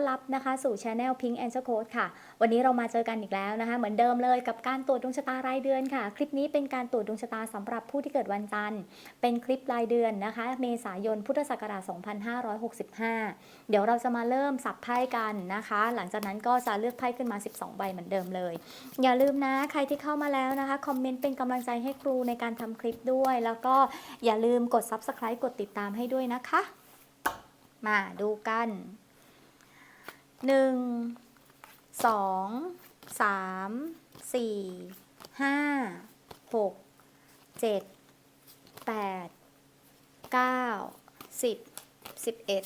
อนรับนะคะสู่ช anel Pink Angel Code ค่ะ วันนี้เรามาเจอกันอีกแล้วนะคะ เหมือนเดิมเลยกับการตรวจดวงชะตารายเดือนค่ะ คลิปนี้เป็นการตรวจดวงชะตาสำหรับผู้ที่เกิดวันจันทร์ เป็นคลิปรายเดือนนะคะ เมษายนพุทธศักราช 2565 เดี๋ยวเราจะมาเริ่มสับไพ่กันนะคะ หลังจากนั้นก็จะเลือกไพ่ขึ้นมา 12 ใบเหมือนเดิมเลย อย่าลืมนะใครที่เข้ามาแล้วนะคะคอมเมนต์เป็นกำลังใจให้ครูในการทำคลิปด้วย แล้วก็อย่าลืมกด Subscribe กดติดตามให้ด้วยนะคะ มาดูกัน หนึ่งสองสามสี่ห้าหกเจ็ดแปดเก้าสิบสิบเอ็ด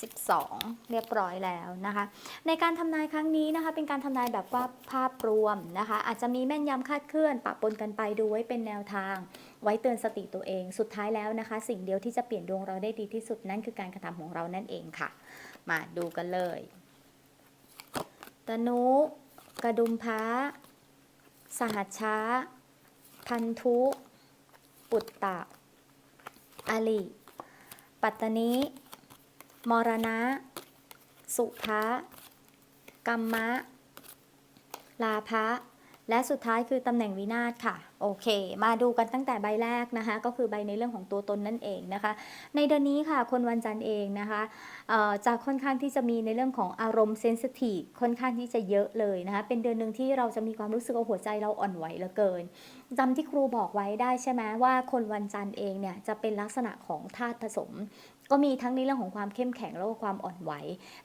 สิบสองเรียบร้อยแล้วนะคะ ในการทำนายครั้งนี้นะคะ เป็นการทำนายแบบว่าภาพรวมนะคะ อาจจะมีแม่นยำคาดเคลื่อนปะปนกันไปดูไว้เป็นแนวทาง ไว้เตือนสติตัวเอง สุดท้ายแล้วนะคะ สิ่งเดียวที่จะเปลี่ยนดวงเราได้ดีที่สุดนั่นคือการกระทำของเรานั่นเองค่ะ มาดูกันเลย ตนุ กระดุมพระสหัชชาพันธุ ปุตตะอลิ ปัตตนิ มรณะ สุภะกัมมะ ลาภะ และสุดท้ายคือตำแหน่งวินาศค่ะ โอเค มาดูกันตั้งแต่ใบแรกนะคะ ก็คือใบในเรื่องของตัวตนนั่นเองนะคะ ในเดือนนี้ค่ะ คนวันจันทร์เองนะคะจะค่อนข้างที่จะมีในเรื่องของอารมณ์เซนซิทีฟค่อนข้างที่จะเยอะเลยนะคะ เป็นเดือนหนึ่งที่เราจะมีความรู้สึกว่าหัวใจเราอ่อนไหวเหลือเกินจำที่ครูบอกไว้ได้ใช่ไหมว่าคนวันจันทร์เองเนี่ยจะเป็นลักษณะของธาตุผสมก็มีทั้งในเรื่องของความเข้มแข็งแล้วก็ความอ่อนไหว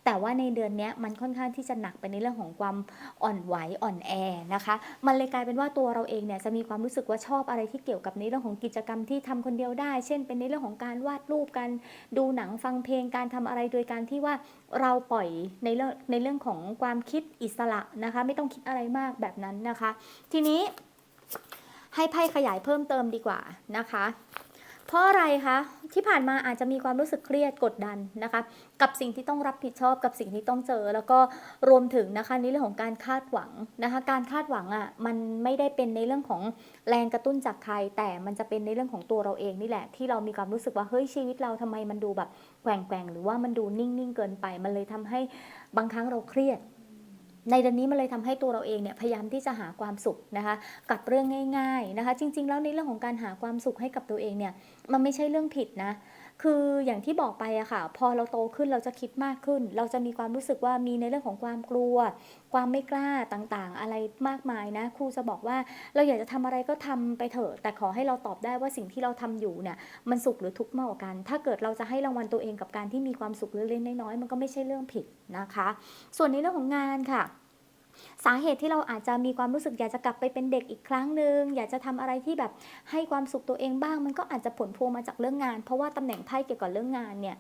แต่ว่าในเดือนนี้มันค่อนข้างที่จะหนักไปในเรื่องของความอ่อนไหวอ่อนแอนะคะ มันเลยกลายเป็นว่าตัวเราเองเนี่ยจะมีความรู้สึกว่าชอบอะไรที่เกี่ยวกับในเรื่องของกิจกรรมที่ทำคนเดียวได้ เช่น เป็นในเรื่องของการวาดรูปการดูหนังฟังเพลงการทำอะไรโดยการที่ว่าเราปล่อยในเรื่องในเรื่องของความคิดอิสระนะคะ ไม่ต้องคิดอะไรมากแบบนั้นนะคะ ทีนี้ให้ไพ่ขยายเพิ่มเติมดีกว่านะคะ เพราะอะไรคะที่ผ่านมาอาจจะมีความรู้สึกเครียดกดดันนะคะ กับสิ่งที่ต้องรับผิดชอบกับสิ่งที่ต้องเจอ แล้วก็รวมถึงนะคะในเรื่องของการคาดหวังนะคะ การคาดหวังอะ่ะมันไม่ได้เป็นในเรื่องของแรงกระตุ้นจากใคร แต่มันจะเป็นในเรื่องของตัวเราเองนี่แหละ ที่เรามีความรู้สึกว่าเฮ้ยชีวิตเราทำไมมันดูแบบแกว่งๆหรือว่ามันดูนิ่งๆเกินไป มันเลยทำให้บางครั้งเราเครียด ในเดือนนี้มันเลยทำให้ตัวเราเองเนี่ยพยายามที่จะหาความสุขนะคะ กับเรื่องง่าย ๆนะคะ จริง ๆ แล้วในเรื่องของการหาความสุขให้กับตัวเองเนี่ยมันไม่ใช่เรื่องผิดนะ คืออย่างที่บอกไปอะค่ะ พอเราโตขึ้นเราจะคิดมากขึ้น เราจะมีความรู้สึกว่ามีในเรื่องของความกลัว ความไม่กล้าต่างๆ อะไรมากมายนะ ครูจะบอกว่าเราอยากจะทำอะไรก็ทำไปเถอะ แต่ขอให้เราตอบได้ว่าสิ่งที่เราทำอยู่เนี่ยมันสุขหรือทุกข์มากกว่ากัน ถ้าเกิดเราจะให้รางวัลตัวเองกับการที่มีความสุขเล็กๆน้อยๆมันก็ไม่ใช่เรื่องผิดนะคะ ส่วนในเรื่องของงานค่ะสาเหตุที่เราอาจจะมีความรู้สึกอยากจะกลับไปเป็นเด็กอีกครั้งหนึ่งอยากจะทำอะไรที่แบบให้ความสุขตัวเองบ้าง มันก็อาจจะผลพวงมาจากเรื่องงาน เพราะว่าตำแหน่งไพ่เกี่ยวกับเรื่องงานเนี่ย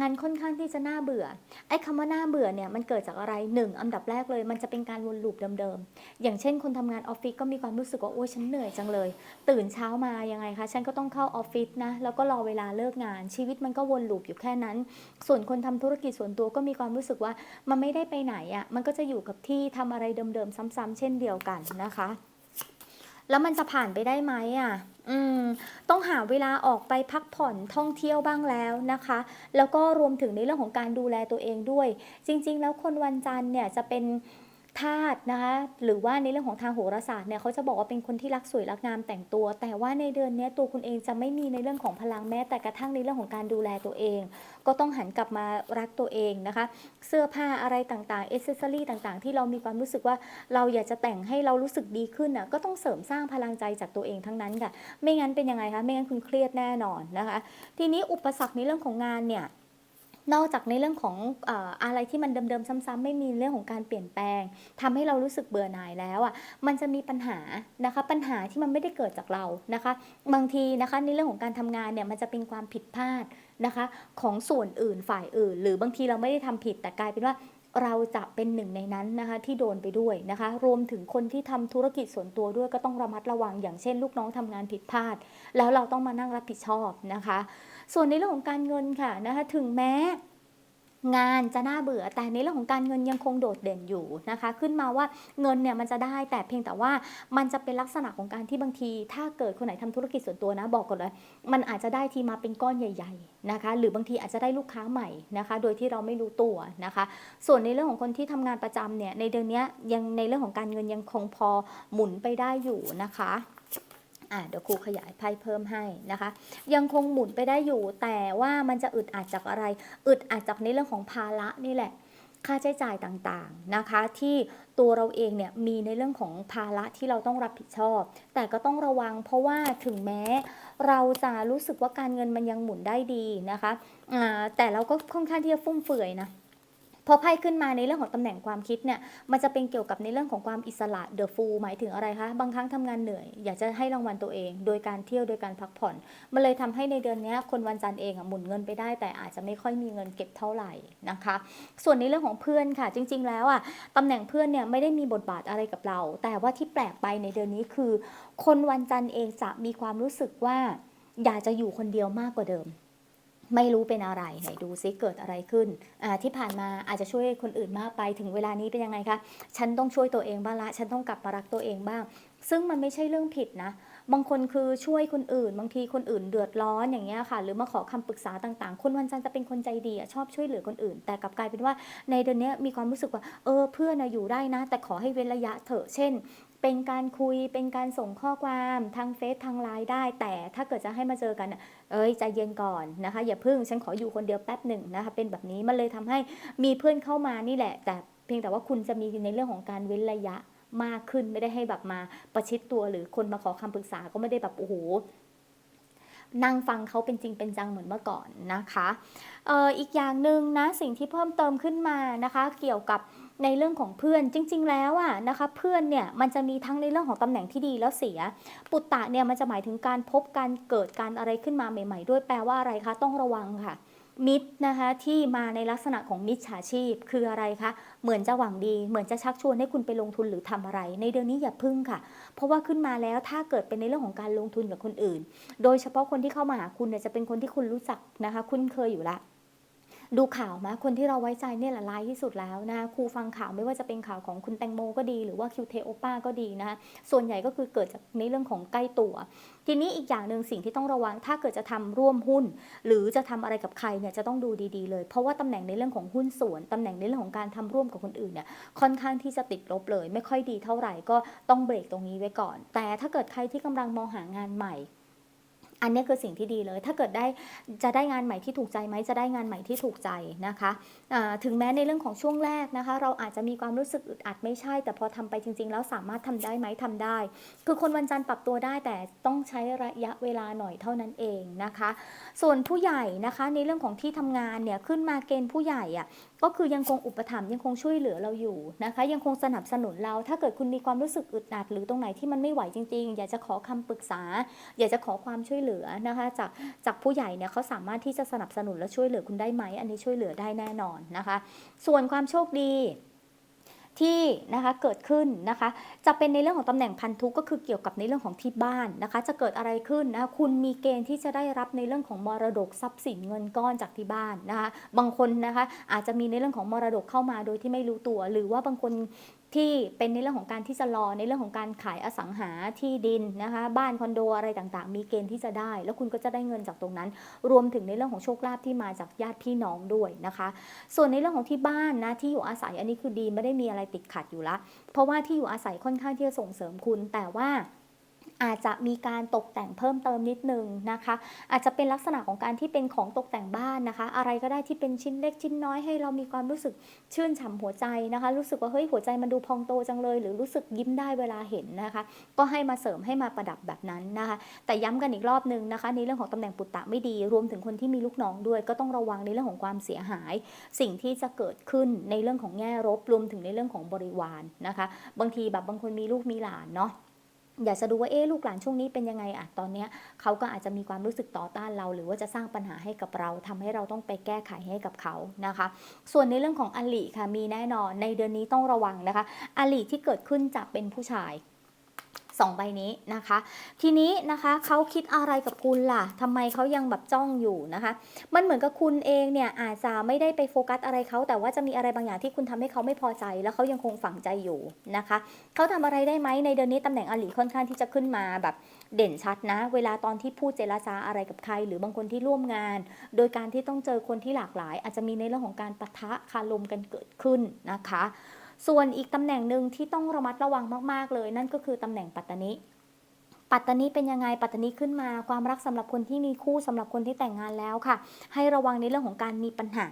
งานค่อนข้างที่จะน่าเบื่อไอ้คำว่าน่าเบื่อเนี่ยมันเกิดจากอะไรหนึ่งอันดับแรกเลย มันจะเป็นการวนลูปเดิมๆอย่างเช่น คนทำงานออฟฟิศก็มีความรู้สึกว่าโอ้ยฉันเหนื่อยจังเลย ตื่นเช้ามายังไงคะฉันก็ต้องเข้าออฟฟิศนะแล้วก็รอเวลาเลิกงาน ชีวิตมันก็วนลูปอยู่แค่นั้น ส่วนคนทำธุรกิจส่วนตัวก็มีความรู้สึกว่ามันไม่ได้ไปไหนอะ่ะมันก็จะอยู่กับที่ทำอะไรเดิมๆซ้ำๆเช่นเดียวกันนะคะ แล้วมันจะผ่านไปได้ไหมอะอืมต้องหาเวลาออกไปพักผ่อนท่องเที่ยวบ้างแล้วนะคะ แล้วก็รวมถึงในเรื่องของการดูแลตัวเองด้วย จริง ๆ แล้วคนวันจันทร์เนี่ยจะเป็น ธาตุนะคะหรือว่าในเรื่องของทางโหราศาสตร์เนี่ยเขาจะบอกว่าเป็นคนที่รักสวยรักงามแต่งตัว แต่ว่าในเดือนนี้ตัวคุณเองจะไม่มีในเรื่องของพลังแม้แต่กระทั่งในเรื่องของการดูแลตัวเอง ก็ต้องหันกลับมารักตัวเองนะคะ เสื้อผ้าอะไรต่างๆเอเซสซอรี่ต่างๆ ที่เรามีความรู้สึกว่าเราอยากจะแต่งให้เรารู้สึกดีขึ้นน่ะก็ต้องเสริมสร้างพลังใจจากตัวเองทั้งนั้นค่ะไม่งั้นเป็นยังไงคะไม่งั้นคุณเครียดแน่นอนนะคะ ทีนี้อุปสรรคในเรื่องของงานเนี่ย นอกจากในเรื่องของอออะไรที่มันเดิมๆซ้ำๆไม่มีเรื่องของการเปลี่ยนแปลงทำให้เรารู้สึกเบื่อหน่ายแล้วอะมันจะมีปัญหานะคะปัญหาที่มันไม่ได้เกิดจากเรานะคะ บางทีนะคะในเรื่องของการทำงานเนี่ยมันจะเป็นความผิดพลาดนะคะของส่วนอื่นฝ่ายอื่น หรือบางทีเราไม่ได้ทำผิดแต่กลายเป็นว่า เราจะเป็นหนึ่งในนั้นนะคะที่โดนไปด้วยนะคะ รวมถึงคนที่ทำธุรกิจส่วนตัวด้วยก็ต้องระมัดระวัง อย่างเช่น ลูกน้องทำงานผิดพลาด แล้วเราต้องมานั่งรับผิดชอบนะคะ ส่วนในเรื่องของการเงินค่ะนะคะถึงแม้ งานจะน่าเบื่อแต่ในเรื่องของการเงินยังคงโดดเด่นอยู่นะคะ ขึ้นมาว่าเงินเนี่ยมันจะได้แต่เพียงแต่ว่ามันจะเป็นลักษณะของการที่บางที ถ้าเกิดคนไหนทำธุรกิจส่วนตัวนะบอกก่อนเลย มันอาจจะได้ทีมาเป็นก้อนใหญ่ ๆนะคะ หรือบางทีอาจจะได้ลูกค้าใหม่นะคะ โดยที่เราไม่รู้ตัวนะคะ ส่วนในเรื่องของคนที่ทำงานประจำเนี่ยในเดือนนี้ยังในเรื่องของการเงินยังคงพอหมุนไปได้อยู่นะคะ อะเดี๋ยวครูขยายไพ่เพิ่มให้นะคะ ยังคงหมุนไปได้อยู่ แต่ว่ามันจะอึดอัดจากอะไร อึดอัดจากในเรื่องของภาระนี่แหละ ค่าใช้จ่ายต่างๆนะคะ ที่ตัวเราเองเนี่ยมีในเรื่องของภาระที่เราต้องรับผิดชอบ แต่ก็ต้องระวังเพราะว่าถึงแม้ เราจะรู้สึกว่าการเงินมันยังหมุนได้ดีนะคะแต่เราก็ค่อนข้างที่จะฟุ่มเฟือยนะ พอไพ่ขึ้นมาในเรื่องของตำแหน่งความคิดเนี่ยมันจะเป็นเกี่ยวกับในเรื่องของความอิสระเดอะฟูหมายถึงอะไรคะบางครั้งทำงานเหนื่อย อยากจะให้รางวัลตัวเอง โดยการเที่ยวโดยการพักผ่อน มันเลยทำให้ในเดือนนี้คนวันจันทร์เองอะหมุนเงินไปได้ แต่อาจจะไม่ค่อยมีเงินเก็บเท่าไหร่นะคะ ส่วนในเรื่องของเพื่อนค่ะ จริง ๆ แล้วอะตำแหน่งเพื่อนเนี่ยไม่ได้มีบทบาทอะไรกับเรา แต่ว่าที่แปลกไปในเดือนนี้คือ คนวันจันทร์เองจะมีความรู้สึกว่า อยากจะอยู่คนเดียวมากกว่าเดิม ไม่รู้เป็นอะไรไหนดูซิเกิดอะไรขึ้นที่ผ่านมาอาจจะช่วยคนอื่นมากไปถึงเวลานี้เป็นยังไงคะฉันต้องช่วยตัวเองบ้างละฉันต้องกลับมารักตัวเองบ้าง ซึ่งมันไม่ใช่เรื่องผิดนะบางคนคือช่วยคนอื่น บางทีคนอื่นเดือดร้อนอย่างเงี้ยค่ะ หรือมาขอคำปรึกษาต่างๆ คนวันจันทร์จะเป็นคนใจดีชอบช่วยเหลือคนอื่น แต่กลับกลายเป็นว่าในเดือนนี้มีความรู้สึกว่าเออเพื่อนอยู่ได้นะ แต่ขอให้เว้นระยะเถอะเช่น เป็นการคุยเป็นการส่งข้อความทางเฟซทางไลน์ได้ แต่ถ้าเกิดจะให้มาเจอกันอะเอ้ยใจเย็นก่อนนะคะ อย่าพึ่งฉันขออยู่คนเดียวแป๊บหนึ่งนะคะเป็นแบบนี้มันเลยทำให้มีเพื่อนเข้ามานี่แหละ แต่เพียงแต่ว่าคุณจะมีในเรื่องของการเว้นระยะมากขึ้นไม่ได้ให้แบบมาประชิดตัวหรือคนมาขอคำปรึกษาก็ไม่ได้แบบโอ้โหนั่งฟังเขาเป็นจริงเป็นจังเหมือนเมื่อก่อนนะคะอออีกอย่างหนึ่งนะสิ่งที่เพิ่มเติมขึ้นมานะคะ เกี่ยวกับ ในเรื่องของเพื่อนจริง ๆ แล้วอะนะคะเพื่อนเนี่ยมันจะมีทั้งในเรื่องของตำแหน่งที่ดีแล้วเสีย ปุตตะเนี่ยมันจะหมายถึงการพบการเกิดการอะไรขึ้นมาใหม่ ๆ ด้วยแปลว่าอะไรคะต้องระวังค่ะมิตรนะคะที่มาในลักษณะของมิจฉาชีพคืออะไรคะเหมือนจะหวังดี เหมือนจะชักชวนให้คุณไปลงทุนหรือทำอะไร ในเดือนนี้อย่าพึ่งค่ะ เพราะว่าขึ้นมาแล้วถ้าเกิดเป็นในเรื่องของการลงทุนกับคนอื่น โดยเฉพาะคนที่เข้ามาหาคุณเนี่ยจะเป็นคนที่คุณรู้จักนะคะ คุ้นเคยอยู่ละ ดูข่าวมาคนที่เราไว้ใจเนี่ยแหละร้ายที่สุดแล้วนะครูฟังข่าวไม่ว่าจะเป็นข่าวของคุณแตงโมก็ดี หรือว่าคิวเทโอป้าก็ดีนะคะส่วนใหญ่ก็คือเกิดจากในเรื่องของใกล้ตัว ทีนี้อีกอย่างหนึ่งสิ่งที่ต้องระวังถ้าเกิดจะทำร่วมหุ้น หรือจะทำอะไรกับใครเนี่ยจะต้องดูดีๆเลย เพราะว่าตำแหน่งในเรื่องของหุ้นส่วนตำแหน่งในเรื่องของการทำร่วมกับคนอื่นเนี่ยค่อนข้างที่จะติดลบเลย ไม่ค่อยดีเท่าไหร่ก็ต้องเบรกตรงนี้ไว้ก่อน แต่ถ้าเกิดใครที่กำลังมองหางานใหม่ อันนี้คือสิ่งที่ดีเลย ถ้าเกิดได้จะได้งานใหม่ที่ถูกใจไหมจะได้งานใหม่ที่ถูกใจนะคะถึงแม้ในเรื่องของช่วงแรกนะคะ เราอาจจะมีความรู้สึกอึดอัดไม่ใช่ แต่พอทำไปจริง ๆ แล้วสามารถทำได้ไหมทำได้ คือคนวันจันทร์ปรับตัวได้แต่ต้องใช้ระยะเวลาหน่อยเท่านั้นเองนะคะ ส่วนผู้ใหญ่นะคะในเรื่องของที่ทำงานเนี่ยขึ้นมาเกณฑ์ผู้ใหญ่อะ ก็คือยังคงอุปถัมภ์ยังคงช่วยเหลือเราอยู่นะคะ ยังคงสนับสนุนเรา ถ้าเกิดคุณมีความรู้สึกอึดอัดหรือตรงไหนที่มันไม่ไหวจริง ๆ อยากจะขอคำปรึกษา อยากจะขอความช่วยเหลือนะคะ จากจากผู้ใหญ่เนี่ยเขาสามารถที่จะสนับสนุนและช่วยเหลือคุณได้ไหม อันนี้ช่วยเหลือได้แน่นอนนะคะ ส่วนความโชคดี ที่นะคะเกิดขึ้นนะคะ จะเป็นในเรื่องของตำแหน่งพันธุก็คือเกี่ยวกับในเรื่องของที่บ้านนะคะ จะเกิดอะไรขึ้นนะคะคุณมีเกณฑ์ที่จะได้รับในเรื่องของมรดกทรัพย์สินเงินก้อนจากที่บ้านนะคะ บางคนนะคะอาจจะมีในเรื่องของมรดกเข้ามาโดยที่ไม่รู้ตัว หรือว่าบางคน ที่เป็นในเรื่องของการที่จะรอในเรื่องของการขายอสังหาที่ดินนะคะ บ้านคอนโดอะไรต่างๆ มีเกณฑ์ที่จะได้ แล้วคุณก็จะได้เงินจากตรงนั้น รวมถึงในเรื่องของโชคลาภที่มาจากญาติพี่น้องด้วยนะคะ ส่วนในเรื่องของที่บ้านนะที่อยู่อาศัยอันนี้คือดีไม่ได้มีอะไรติดขัดอยู่ละเพราะว่าที่อยู่อาศัยค่อนข้างที่จะส่งเสริมคุณแต่ว่า อาจจะมีการตกแต่งเพิ่มเติมนิดนึงนะคะ อาจจะเป็นลักษณะของการที่เป็นของตกแต่งบ้านนะคะ อะไรก็ได้ที่เป็นชิ้นเล็กชิ้นน้อยให้เรามีความรู้สึกชื่นฉ่ำหัวใจนะคะ รู้สึกว่าเฮ้ยหัวใจมันดูพองโตจังเลย หรือรู้สึกยิ้มได้เวลาเห็นนะคะ ก็ให้มาเสริมให้มาประดับแบบนั้นนะคะ แต่ย้ำกันอีกรอบนึงนะคะ ในเรื่องของตำแหน่งปุตตะไม่ดี รวมถึงคนที่มีลูกน้องด้วย ก็ต้องระวังในเรื่องของความเสียหาย สิ่งที่จะเกิดขึ้นในเรื่องของแง่ลบรวมถึงในเรื่องของบริวารนะคะ บางทีแบบบางคนมีลูกมีหลานเนาะ อยากจะดูว่าเอ๊ลูกหลานช่วงนี้เป็นยังไงอะตอนเนี้ยเขาก็อาจจะมีความรู้สึกต่อต้านเรา หรือว่าจะสร้างปัญหาให้กับเราทำให้เราต้องไปแก้ไขให้กับเขานะคะ ส่วนในเรื่องของอลิค่ะมีแน่นอนในเดือนนี้ต้องระวังนะคะ อลิที่เกิดขึ้นจะเป็นผู้ชาย สองใบนี้นะคะ ทีนี้นะคะเขาคิดอะไรกับคุณล่ะทำไมเขายังแบบจ้องอยู่นะคะ มันเหมือนกับคุณเองเนี่ยอาจจะไม่ได้ไปโฟกัสอะไรเขาแต่ว่าจะมีอะไรบางอย่างที่คุณทำให้เขาไม่พอใจ แล้วเขายังคงฝังใจอยู่นะคะเขาทำอะไรได้ไหมในเดือนนี้ตำแหน่งอลีค่อนข้างที่จะขึ้นมาแบบเด่นชัดนะ เวลาตอนที่พูดเจรจาอะไรกับใคร หรือบางคนที่ร่วมงาน โดยการที่ต้องเจอคนที่หลากหลาย อาจจะมีในเรื่องของการปะทะคารมกันเกิดขึ้นนะคะ ส่วนอีกตำแหน่งหนึ่งที่ต้องระมัดระวังมากๆเลย นั่นก็คือตำแหน่งปัตตานิปัตตานีเป็นยังไงปัตตานีขึ้นมาความรักสำหรับคนที่มีคู่สำหรับคนที่แต่งงานแล้วค่ะ ให้ระวังในเรื่องของการมีปัญหา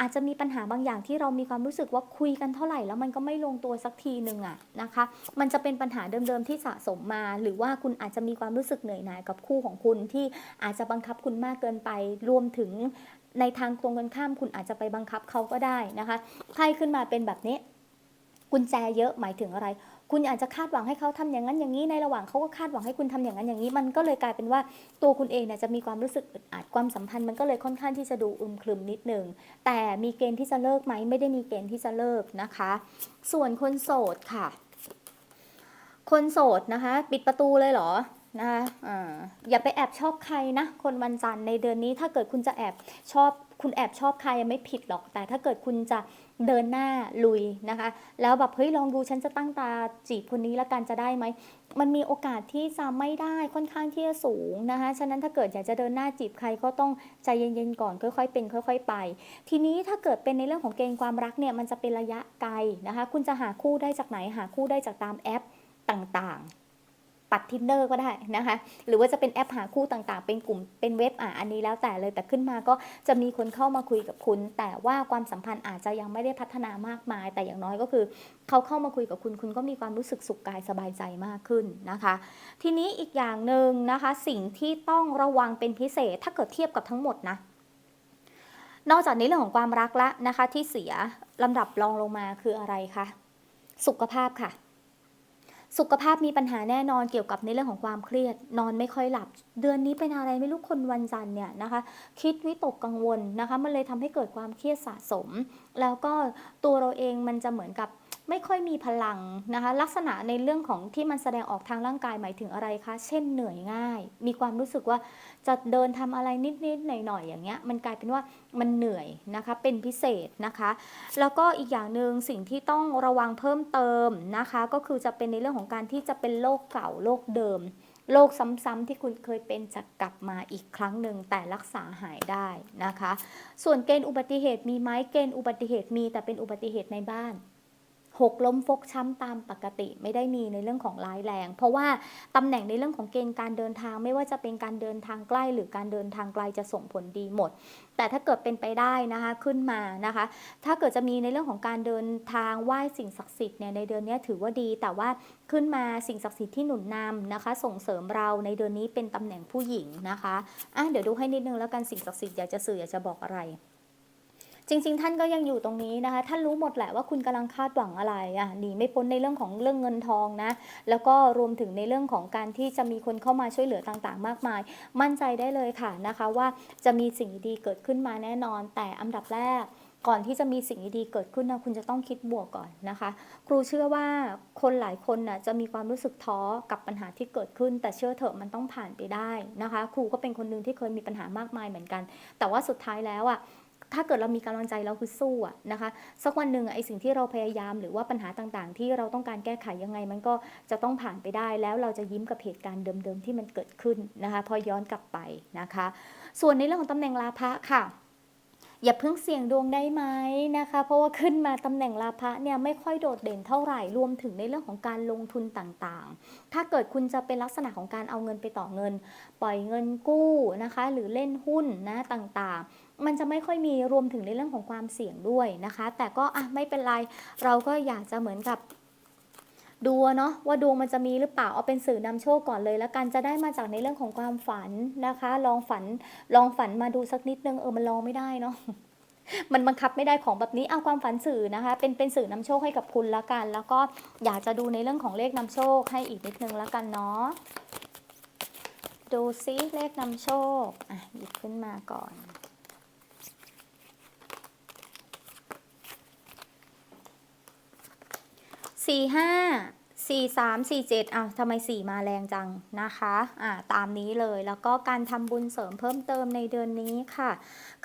อาจจะมีปัญหาบางอย่างที่เรามีความรู้สึกว่าคุยกันเท่าไหร่แล้วมันก็ไม่ลงตัวสักทีหนึ่งอะนะคะ มันจะเป็นปัญหาเดิมๆที่สะสมมา หรือว่าคุณอาจจะมีความรู้สึกเหนื่อยหน่ายกับคู่ของคุณที่อาจจะบังคับคุณมากเกินไปรวมถึงในทางตรงกันข้ามคุณอาจจะไปบังคับเขาก็ได้นะคะไพ่ขึ้นมาเป็นแบบนี้ กุญแจเยอะหมายถึงอะไร คุณอาจจะคาดหวังให้เขาทำอย่างนั้นอย่างนี้ในระหว่างเขาก็คาดหวังให้คุณทำอย่างนั้นอย่างนี้ มันก็เลยกลายเป็นว่าตัวคุณเองเนี่ยจะมีความรู้สึกอึดอัดความสัมพันธ์มันก็เลยค่อนข้างที่จะดูอึมครึมนิดหนึ่งแต่มีเกณฑ์ที่จะเลิกไหมไม่ได้มีเกณฑ์ที่จะเลิกนะคะ ส่วนคนโสดค่ะ คนโสดนะคะ ปิดประตูเลยเหรอนะคะออย่าไปแอบชอบใครนะ คนวันจันทร์ในเดือนนี้ถ้าเกิดคุณจะแอบชอบ คุณแอบชอบใครไม่ผิดหรอก แต่ถ้าเกิดคุณจะเดินหน้าลุยนะคะ แล้วแบบเฮ้ยลองดูฉันจะตั้งตาจีบคนนี้แล้วกันจะได้ไหม มันมีโอกาสที่จะไม่ได้ค่อนข้างที่จะสูงนะคะ ฉะนั้นถ้าเกิดอยากจะเดินหน้าจีบใครก็ต้องใจเย็นๆก่อนค่อยๆ เป็นค่อย ๆ ไป ทีนี้ถ้าเกิดเป็นในเรื่องของเกณฑ์ความรักเนี่ยมันจะเป็นระยะไกลนะคะ คุณจะหาคู่ได้จากไหนหาคู่ได้จากตามแอปต่างๆ ปัดทินเดอร์ก็ได้นะคะ หรือว่าจะเป็นแอปหาคู่ต่างๆ เป็นกลุ่มเป็นเว็บอะอันนี้แล้วแต่เลยแต่ขึ้นมาก็จะมีคนเข้ามาคุยกับคุณ แต่ว่าความสัมพันธ์อาจจะยังไม่ได้พัฒนามากมาย แต่อย่างน้อยก็คือ เขาเข้ามาคุยกับคุณคุณก็มีความรู้สึกสุขกายสบายใจมากขึ้นนะคะ ทีนี้อีกอย่างหนึ่งนะคะ สิ่งที่ต้องระวังเป็นพิเศษถ้าเกิดเทียบกับทั้งหมดนะนอกจากในเรื่องของความรักล้วนะคะ ที่เสียลำดับรองลงมาคืออะไรคะสุขภาพค่ะ สุขภาพมีปัญหาแน่นอนเกี่ยวกับในเรื่องของความเครียด นอนไม่ค่อยหลับ เดือนนี้เป็นอะไรไม่รู้คนวันจันทร์เนี่ยนะคะ คิดวิตกกังวลนะคะ มันเลยทำให้เกิดความเครียดสะสม แล้วก็ตัวเราเองมันจะเหมือนกับ ไม่ค่อยมีพลังนะคะ ลักษณะในเรื่องของที่มันแสดงออกทางร่างกายหมายถึงอะไรคะ เช่นเหนื่อยง่าย มีความรู้สึกว่าจะเดินทำอะไรนิดๆหน่อยๆอย่างเงี้ย มันกลายเป็นว่ามันเหนื่อยนะคะ เป็นพิเศษนะคะ แล้วก็อีกอย่างหนึ่งสิ่งที่ต้องระวังเพิ่มเติมนะคะ ก็คือจะเป็นในเรื่องของการที่จะเป็นโรคเก่าโรคเดิมโรคซ้ำๆที่คุณเคยเป็นจะกลับมาอีกครั้งหนึ่งแต่รักษาหายได้นะคะ ส่วนเกณฑ์อุบัติเหตุมีไหมเกณฑ์อุบัติเหตุมีแต่เป็นอุบัติเหตุในบ้าน หกล้มฟกช้ำตามปกติไม่ได้มีในเรื่องของร้ายแรง เพราะว่าตำแหน่งในเรื่องของเกณฑ์การเดินทาง ไม่ว่าจะเป็นการเดินทางใกล้ หรือการเดินทางไกลจะส่งผลดีหมด แต่ถ้าเกิดเป็นไปได้นะคะขึ้นมานะคะ ถ้าเกิดจะมีในเรื่องของการเดินทางไหว้สิ่งศักดิ์สิทธิ์เนี่ยในเดือนนี้ถือว่าดี แต่ว่าขึ้นมาสิ่งศักดิ์สิทธิ์ที่หนุนนำนะคะ ส่งเสริมเราในเดือนนี้เป็นตำแหน่งผู้หญิงนะคะอะเดี๋ยวดูให้นิดนึงแล้วกันสิ่งศักดิ์สิทธิ์อยากจะสื่ออยากจะบอกอะไร จริง ๆ ท่านก็ยังอยู่ตรงนี้นะคะ ท่านรู้หมดแหละว่าคุณกำลังคาดหวังอะไรอะหนีไม่พ้นในเรื่องของเรื่องเงินทองนะ แล้วก็รวมถึงในเรื่องของการที่จะมีคนเข้ามาช่วยเหลือต่างๆ มากมาย มั่นใจได้เลยค่ะนะคะว่าจะมีสิ่งดีเกิดขึ้นมาแน่นอน แต่อันดับแรกก่อนที่จะมีสิ่งดีๆเกิดขึ้นนะคุณจะต้องคิดบวกก่อนนะคะ ครูเชื่อว่าคนหลายคนน่ะจะมีความรู้สึกท้อกับปัญหาที่เกิดขึ้น แต่เชื่อเถอะมันต้องผ่านไปได้นะคะ ครูก็เป็นคนหนึ่งที่เคยมีปัญหามากมายเหมือนกัน แต่ว่าสุดท้ายแล้วอะ ถ้าเกิดเรามีกำลังใจเราคือสู้อะนะคะสักวันหนึ่งไอ้สิ่งที่เราพยายามหรือว่าปัญหาต่างๆ ที่เราต้องการแก้ไขยังไง มันก็จะต้องผ่านไปได้แล้วเราจะยิ้มกับเหตุการณ์เดิมๆ ที่มันเกิดขึ้นนะคะพอย้อนกลับไปนะคะ ส่วนในเรื่องของตำแหน่งลาภะค่ะ อย่าเพิ่งเสี่ยงดวงได้ไหมนะคะ เพราะว่าขึ้นมาตำแหน่งลาภะเนี่ยไม่ค่อยโดดเด่นเท่าไหร่รวมถึงในเรื่องของการลงทุนต่างๆ ถ้าเกิดคุณจะเป็นลักษณะของการเอาเงินไปต่อเงิน ปล่อยเงินกู้นะคะ หรือเล่นหุ้นนะต่างๆมันจะไม่ค่อยมีรวมถึงในเรื่องของความเสี่ยงด้วยนะคะ แต่ก็อะไม่เป็นไร เราก็อยากจะเหมือนกับ ดูเนาะว่าดวงมันจะมีหรือเปล่าเอาเป็นสื่อนำโชคก่อนเลย แล้วกันจะได้มาจากในเรื่องของความฝันนะคะ ลองฝันลองฝันมาดูสักนิดนึงเออมันลองไม่ได้เนาะมันบังคับไม่ได้ของแบบนี้เอาความฝันสื่อนะคะ เป็นเป็นสื่อนำโชคให้กับคุณละกัน แล้วก็อยากจะดูในเรื่องของเลขนำโชคให้อีกนิดนึงละกันเนาะดูซิเลขนำโชคอะหยิบขึ้นมาก่อน สี่ห้า 4 3 4 7อ้าวทำไม4มาแรงจังนะคะอ่าตามนี้เลยแล้วก็การทำบุญเสริมเพิ่มเติมในเดือนนี้ค่ะ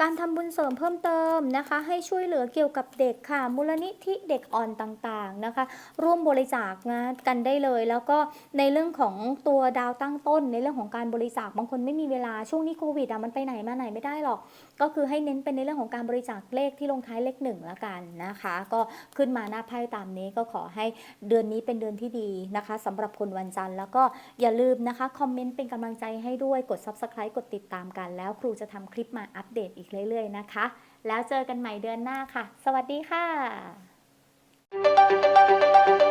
การทำบุญเสริมเพิ่มเติมนะคะ ให้ช่วยเหลือเกี่ยวกับเด็กค่ะ มูลนิธิเด็กอ่อนต่างๆนะคะ ร่วมบริจาคนะกันได้เลย แล้วก็ในเรื่องของตัวดาวตั้งต้น ในเรื่องของการบริจาคบางคนไม่มีเวลาช่วงนี้โควิดอะมันไปไหนมาไหนไม่ได้หรอก ก็คือให้เน้นเป็นในเรื่องของการบริจาคเลขที่ลงท้ายเลขหนึ่งละกันนะคะ ก็ขึ้นมาหน้าไพ่ตามนี้ก็ขอให้เดือนนี้เป็นเดือนที่ที่ดีนะคะสำหรับคนวันจันทร์แล้วก็อย่าลืมนะคะคอมเมนต์เป็นกำลังใจให้ด้วยกด subscribe กดติดตามกัน แล้วครูจะทำคลิปมาอัปเดตอีกเรื่อย ๆ นะคะ แล้วเจอกันใหม่เดือนหน้าค่ะ สวัสดีค่ะ